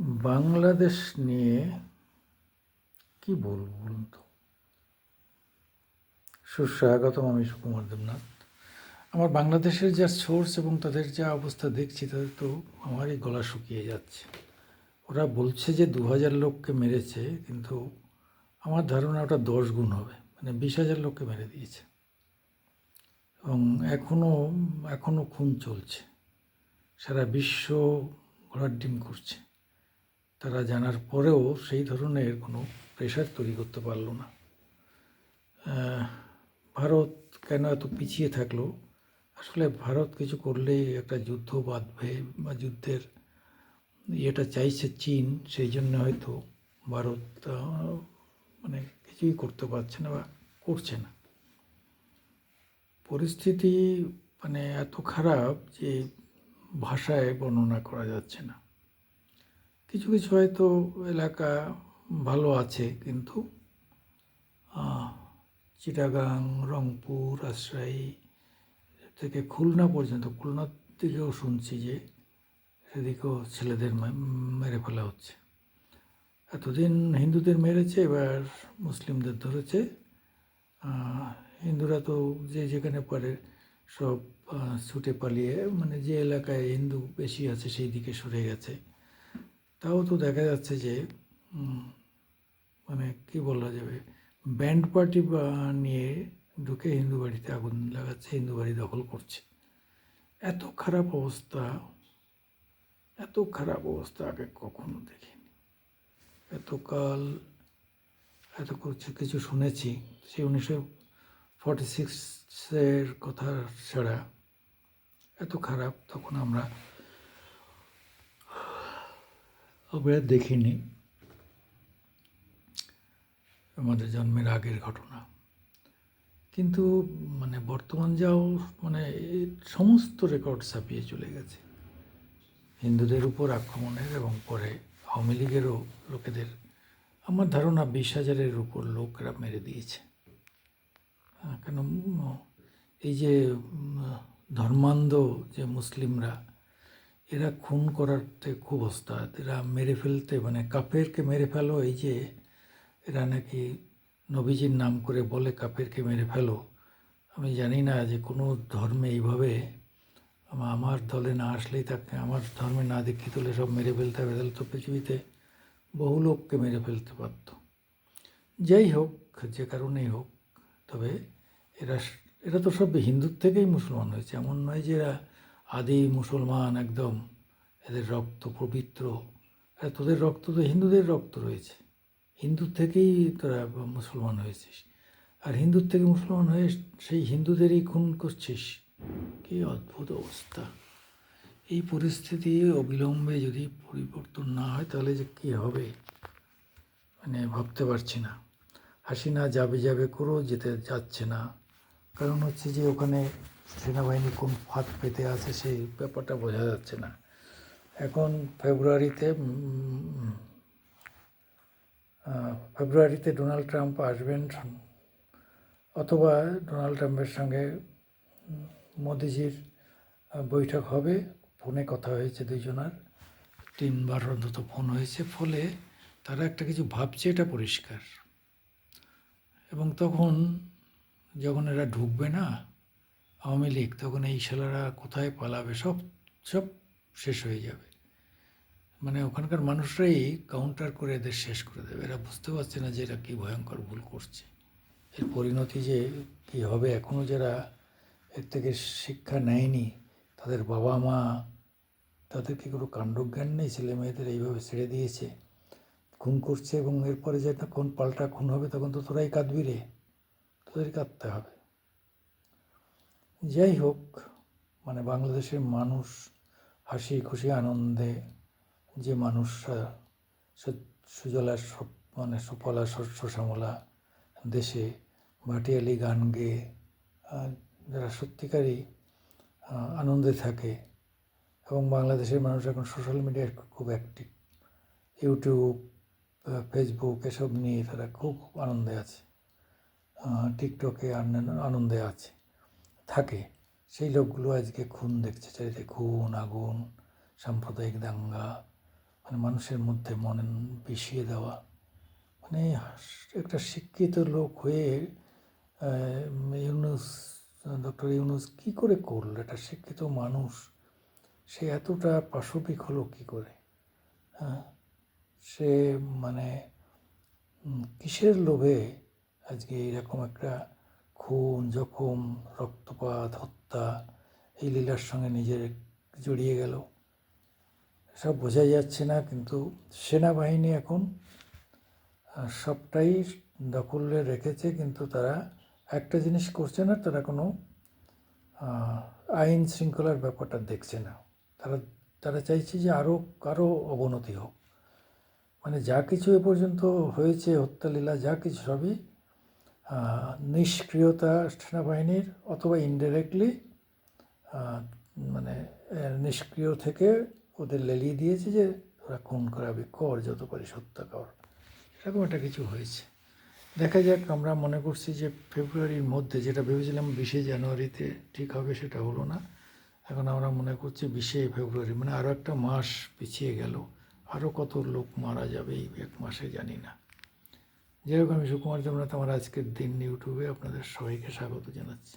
বাংলাদেশ নিয়ে কি বলব বলুন তো? সুস্বাগতম আমি সুকুমার দেবনাথ। আমার বাংলাদেশের যা সোর্স এবং তাদের যা অবস্থা দেখছি তাদের তো আমারই গলা শুকিয়ে যাচ্ছে। ওরা বলছে যে দু হাজার লোককে মেরেছে, কিন্তু আমার ধারণা ওটা দশ গুণ হবে মানে বিশ হাজার লোককে মেরে দিয়েছে। এবং এখনও এখনও খুন চলছে। সারা বিশ্ব ঘোড়ার ডিম করছে। তারা জানার পরেও সেই ধরনের কোনো প্রেশার তৈরি করতে পারল না। ভারত কেন এত পিছিয়ে থাকল? আসলে ভারত কিছু করলেই একটা যুদ্ধ বাঁধবে বা যুদ্ধের ইয়েটা চাইছে চীন, সেই জন্য হয়তো ভারত মানে কিছুই করতে পারছে না বা করছে না। পরিস্থিতি মানে এত খারাপ যে ভাষায় বর্ণনা করা যাচ্ছে না। কিছু কিছু হয়তো এলাকা ভালো আছে, কিন্তু চিটাগাং, রংপুর রাজশাহী থেকে খুলনা পর্যন্ত খুলনার দিকেও শুনছি যে সেদিকেও ছেলেদের মেরে ফেলা হচ্ছে। এতদিন হিন্দুদের মেরেছে, এবার মুসলিমদের ধরেছে। হিন্দুরা তো যে যেখানে পারে সব ছুটে পালিয়ে মানে যে এলাকায় হিন্দু বেশি আছে, সেই দিকে সরে গেছে। তাও তো দেখা যাচ্ছে যে মানে কি বলা যাবে, ব্যান্ড পার্টি নিয়ে ঢুকে হিন্দু বাড়িতে আগুন লাগাচ্ছে, হিন্দু বাড়ি দখল করছে। এত খারাপ অবস্থা, এত খারাপ অবস্থা আগে কখনো দেখিনি। এতকাল এত কিছু কিছু শুনেছি, সেই উনিশশো ফর্টি সিক্সের কথা ছাড়া এত খারাপ, তখন আমরা আমরা দেখিনি আমাদের জন্মের আগের ঘটনা কিন্তু মানে বর্তমান যাও মানে সমস্ত রেকর্ড ছাপিয়ে চলে গেছে হিন্দুদের উপর আক্রমণের এবং পরে আওয়ামী লীগেরও লোকেদের আমার ধারণা বিশ হাজারের উপর লোকরা মেরে দিয়েছে কেন এই যে ধর্মান্ধ যে মুসলিমরা এরা খুন করাতে খুব ওস্তাদ, এরা মেরে ফেলতে মানে কাফেরকে মেরে ফেলো, এই যে এরা নাকি নবীজির নাম করে বলে কাফেরকে মেরে ফেলো। আমি জানি না যে কোনো ধর্মে এইভাবে আমার দলে না আসলেই তাকে, আমার ধর্মে না দীক্ষিত হলে সব মেরে ফেলতে হবে, তাহলে তো পৃথিবীতে বহু লোককে মেরে ফেলতে পারত। যাই হোক, যে কারণেই হোক, তবে এরা এরা তো সব হিন্দুর থেকেই মুসলমান হয়েছে, এমন নয় যে এরা আদি মুসলমান একদম এদের রক্ত পবিত্র। তোদের রক্ত তো হিন্দুদের রক্ত রয়েছে। হিন্দুর থেকেই তোরা মুসলমান হয়েছিস। আর হিন্দুর থেকে মুসলমান হয়ে সেই হিন্দুদেরই খুন করছিস। কি অদ্ভুত অবস্থা। এই পরিস্থিতি অবিলম্বে যদি পরিবর্তন না হয় তাহলে যে কী হবে? মানে ভাবতে পারছি না। হাসিনা যাবে যাবে করেও যেতে যাচ্ছে না। কারণ হচ্ছে যে ওখানে সেনাবাহিনী কোন ফাঁদ পেতে আছে সেই ব্যাপারটা বোঝা যাচ্ছে না। এখন ফেব্রুয়ারিতে ফেব্রুয়ারিতে ডোনাল্ড ট্রাম্প আসবেন, অথবা ডোনাল্ড ট্রাম্পের সঙ্গে মোদিজির বৈঠক হবে। ফোনে কথা হয়েছে দুইজনার। তিনবার অন্তত ফোন হয়েছে। ফলে তারা একটা কিছু ভাবছে, এটা পরিষ্কার। এবং তখন যখন এরা ঢুকবে না আওয়ামী লীগ, তখন এই ছেলেরা কোথায় পালাবে? সব সব শেষ হয়ে যাবে। মানে ওখানকার মানুষরাই কাউন্টার করে এদের শেষ করে দেবে। এরা বুঝতে পারছে না যে এরা কী ভয়ঙ্কর ভুল করছে। এর পরিণতি যে কী হবে? এখনও যারা এর থেকে শিক্ষা নেয়নি, তাদের বাবা মা, তাদের কি কোনো কাণ্ডজ্ঞান নেই? ছেলে মেয়েদের এইভাবে ছেড়ে দিয়েছে, খুন করছে এবং এরপরে যে কোন পাল্টা খুন হবে, তখন তো তোরাই কাঁদবি রে। তোদের কাঁদতে হবে। যাই হোক মানে বাংলাদেশের মানুষ হাসি, খুশি, আনন্দে যে মানুষরা সুজলা মানে সুফলা শস্য শ্যামলা দেশে ভাটিয়ালি গান গেয়ে যারা সত্যিকারই আনন্দে থাকে এবং বাংলাদেশের মানুষ এখন সোশ্যাল মিডিয়ায় খুব অ্যাক্টিভ ইউটিউব ফেসবুক এসব নিয়ে তারা খুব আনন্দে আছে। টিকটকে আনন্দে আছে। থাকে। সেই লোকগুলো আজকে খুন দেখছে, চারিদিকে খুন, আগুন, সাম্প্রদায়িক দাঙ্গা মানে মানুষের মধ্যে মনে বিষিয়ে দেওয়া। মানে একটা শিক্ষিত লোক হয়ে ইউনুস, ডক্টর ইউনুস কী করে করল? একটা শিক্ষিত মানুষ, সে এতটা পাশবিক হলো কী করে? হ্যাঁ? সে মানে কিসের লোভে আজকে এরকম একটা খুন, জখম, রক্তপাত, হত্যা এই লীলার সঙ্গে নিজের জড়িয়ে গেল। সব বোঝা যাচ্ছে না, কিন্তু সেনাবাহিনী এখন সবটাই দখলে রেখেছে, কিন্তু তারা একটা জিনিস করছে না, তারা কোনো আইন শৃঙ্খলার ব্যাপারটা দেখছে না। তারা তারা চাইছে যে আরও কারও অবনতি হোক। মানে যা কিছু এ পর্যন্ত হয়েছে, হত্যালীলা যা কিছু সবই নিষ্ক্রিয়তা সেনাবাহিনীর অথবা ইনডাইরেক্টলি মানে নিষ্ক্রিয় থেকে ওদের লেলিয়ে দিয়েছে যে ওরা খুন করাবে, কর যত পারিস হত্যা কর। এরকম একটা কিছু হয়েছে। দেখা যাক, আমরা মনে করছি যে ফেব্রুয়ারির মধ্যে যেটা ভেবেছিলাম বিশে জানুয়ারিতে ঠিক হবে সেটা হলো না। এখন আমরা মনে করছি বিশে ফেব্রুয়ারি মানে আরও একটা মাস পিছিয়ে গেল। আরও কত লোক মারা যাবে এই এক মাসে জানি না। যেরকম আমি সুকুমার জমনাথ আমার আজকের দিন ইউটিউবে আপনাদের সবাইকে স্বাগত জানাচ্ছি।